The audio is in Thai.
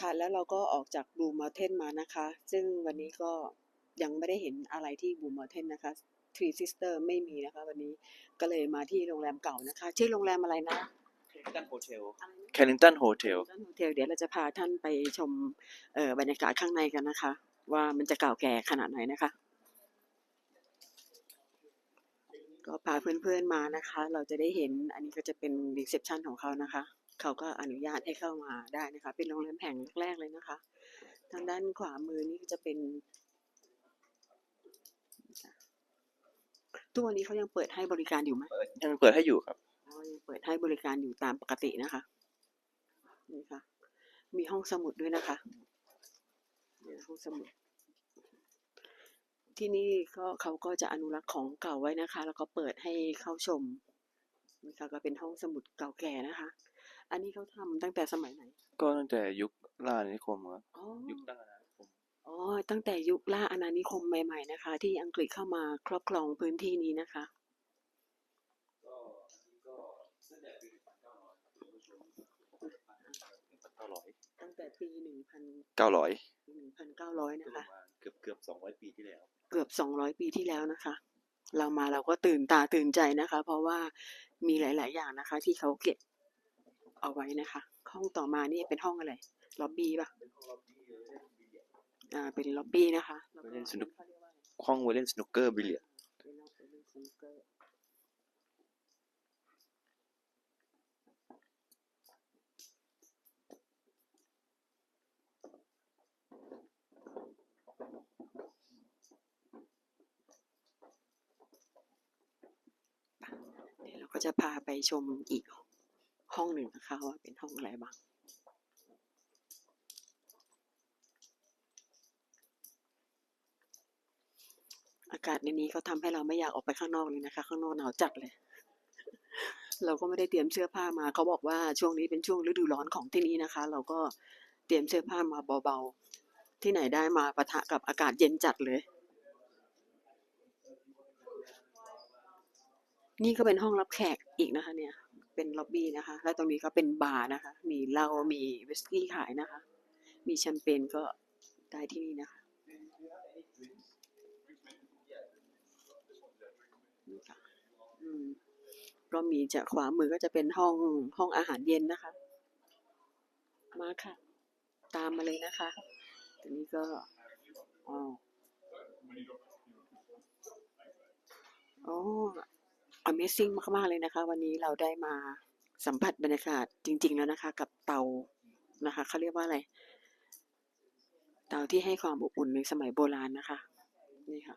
ค่ะแล้วเราก็ออกจาก Blue Mountain มานะคะ ซึ่งวันนี้ก็ยังไม่ได้เห็นอะไรที่ Blue Mountain นะคะ Three Sister ไม่มีนะคะ วันนี้ก็เลยมาที่โรงแรมเก่านะคะ ชื่อโรงแรมอะไรนะ Kennington Hotel อะไรนะ Kennington Hotel โฮเทลเดี๋ยวเราจะพาท่านไปชมเอ่อบรรยากาศข้างในกันนะคะ ว่ามันจะเก่าแก่ขนาดไหนนะคะ ก็พาเพื่อนๆมานะคะ เราจะได้เห็นอันนี้ก็จะเป็นรีเซพชันของเขานะคะ เขาก็อนุญาตให้เข้ามาได้นะคะ เป็นโรงแรมแห่งแรกๆเลยนะคะ ทางด้านขวามือนี่ก็จะเป็นทุกวันนี้เขายังเปิดให้บริการอยู่ไหมเปิดยังเปิดให้อยู่ครับอ๋อยังเปิดให้บริการอยู่ตามปกตินะคะนี่ค่ะ มีห้องสมุดด้วยนะคะเนี่ยห้องสมุด ที่นี่ก็เขาก็จะอนุรักษ์ของเก่าไว้นะคะ แล้วก็เปิดให้เข้าชม นี่ค่ะก็เป็นห้องสมุดเก่าแก่นะคะ อันนี้เขาทำตั้งแต่สมัยไหน ก็ตั้งแต่ยุคล่าอาณานิคมครับอ๋อยุคล่าอาณานิคมอ๋อตั้งแต่ยุคล่าอาณานิคมใหม่ ๆนะคะ ที่อังกฤษเข้ามาครอบครองพื้นที่นี้นะคะเก้าร้อยตั้งแต่ปีหนึ่งพันเก้าร้อยหนึ่งพันเก้าร้อยปนะระคะมาณเกือบเกือบสองร้อยปีที่แล้ว เกือบสองร้อยปีที่แล้วนะคะ เรามาเราก็ตื่นตาตื่นใจนะคะ เพราะว่า มีหลาย ๆ อย่างนะคะ ที่เขาเก็บเอาไว้นะคะ ห้องต่อมานี่เป็นห้องอะไรล็อบบี้ปะอ่าเป็นล็อบบี้นะคะแล้วก็ ห้องไว้เล่นสนุกเกอร์บิลเลียด เป็นล็อบเป็นสนุกเกอร์เดี๋ยวเรา ก็จะพาไปชมอีกห้องหนึ่งนะคะว่าเป็นห้องอะไรบ้างอากาศในนี้เขาทำให้เราไม่อยากออกไปข้างนอกเลยนะคะ ข้างนอกหนาวจัดเลย เราก็ไม่ได้เตรียมเสื้อผ้ามาเขาบอกว่าช่วงนี้เป็นช่วงฤดูร้อนของที่นี่นะคะ เราก็เตรียมเสื้อผ้ามาเบาๆที่ไหนได้มาปะทะกับอากาศเย็นจัดเลย นี่ก็เป็นห้องรับแขกอีกนะคะเนี่ย เป็นล็อบบี้นะคะ แล้วตรงนี้ก็เป็นบาร์นะคะ มีเหล้า มีวิสกี้ขายนะคะ มีแชมเปญก็ได้ที่นี่นะคะนี่ค่ะอืมก็มีจากขวามือก็จะเป็นห้องห้องอาหารเย็นนะคะ มาค่ะ ตามมาเลยนะคะทีนี้ก็อ๋ออ๋อ Amazing มาก ๆ เลยนะคะ วันนี้เราได้มาสัมผัสบรรยากาศจริง ๆ แล้วนะคะ กับเตานะคะเขาเรียกว่าอะไร เตาที่ให้ความอบอุ่นในสมัยโบราณนะคะ นี่ค่ะ